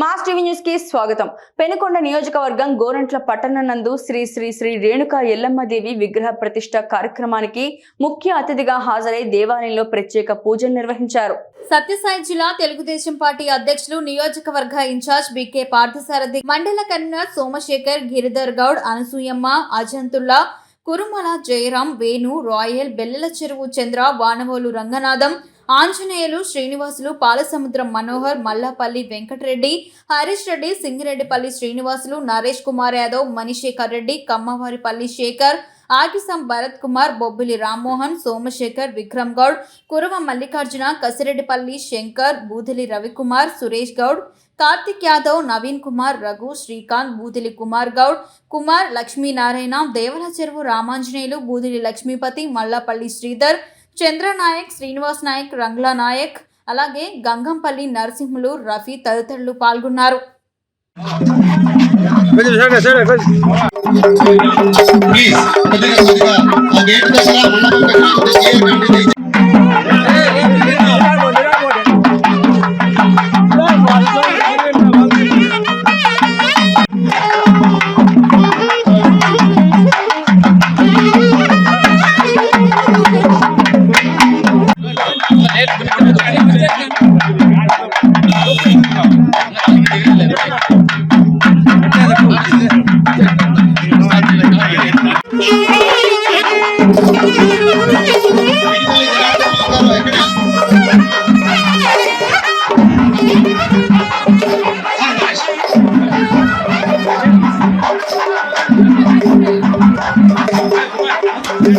Mass TV న్యూస్కి స్వాగతం. పెనుకొండ నియోజకవర్గం గోరంట్ల పట్టణ నందు శ్రీ శ్రీ శ్రీ రేణుకా ఎల్లమ్మదేవి విగ్రహ ప్రతిష్ట కార్యక్రమానికి ముఖ్య అతిథిగా హాజరై దేవాలయంలో ప్రత్యేక పూజలు నిర్వహించారు. సత్యసాయి జిల్లా తెలుగుదేశం పార్టీ అధ్యక్షులు నియోజకవర్గ ఇన్ఛార్జ్ బికే పార్థసారథి మండల కన్వీనర్ సోమశేఖర్ గిరిధర్ గౌడ్ అనసూయమ్మ అజంతుల్లా కురుమల జయరాం వేణు రాయల్ బెల్లల చెరువు చంద్ర వానవోలు రంగనాథం ఆంజనేయులు శ్రీనివాసులు పాలసముద్రం మనోహర్ మల్లాపల్లి వెంకటరెడ్డి హరీష్ రెడ్డి సింగిరెడ్డిపల్లి శ్రీనివాసులు నరేష్ కుమార్ యాదవ్ మణిశేఖర్ రెడ్డి కమ్మవారిపల్లి శేఖర్ ఆకిసం భరత్ కుమార్ బొబ్బిలి రామ్మోహన్ సోమశేఖర్ విక్రమ్ గౌడ్ కురవ మల్లికార్జున కసిరెడ్డిపల్లి శంకర్ బూదిలి రవికుమార్ సురేష్ గౌడ్ కార్తిక్ యాదవ్ నవీన్ కుమార్ రఘు శ్రీకాంత్ బూదిలి కుమార్ గౌడ్ కుమార్ లక్ష్మీనారాయణ దేవల చెరువు రామాంజనేయులు బూదిలి లక్ష్మీపతి మల్లాపల్లి శ్రీధర్ చంద్రనాయక్ శ్రీనివాస్ నాయక్ రంగ్లా నాయక్ అలాగే గంగంపల్లి నరసింహులు రఫీ తదితరులు పాల్గొన్నారు. ప్లీజ్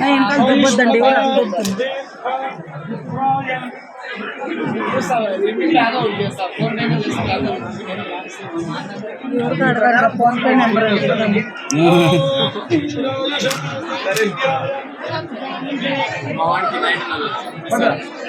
మేము ఇస్తే కొంచెం కొంచెం అట్లా చదువుకోవాలి అట్లా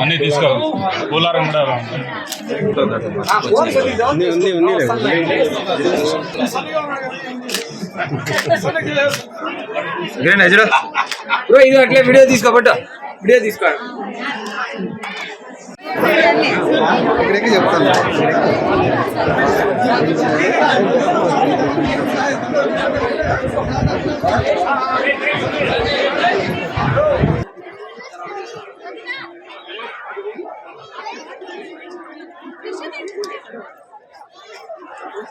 అన్ని తీసుకోవాలి కూలారం కూడా బ్రో ఇది అట్లే వీడియో తీసుకోబట్ట వీడియో తీసుకోవాలి చెప్తాను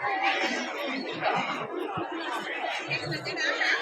Thank you.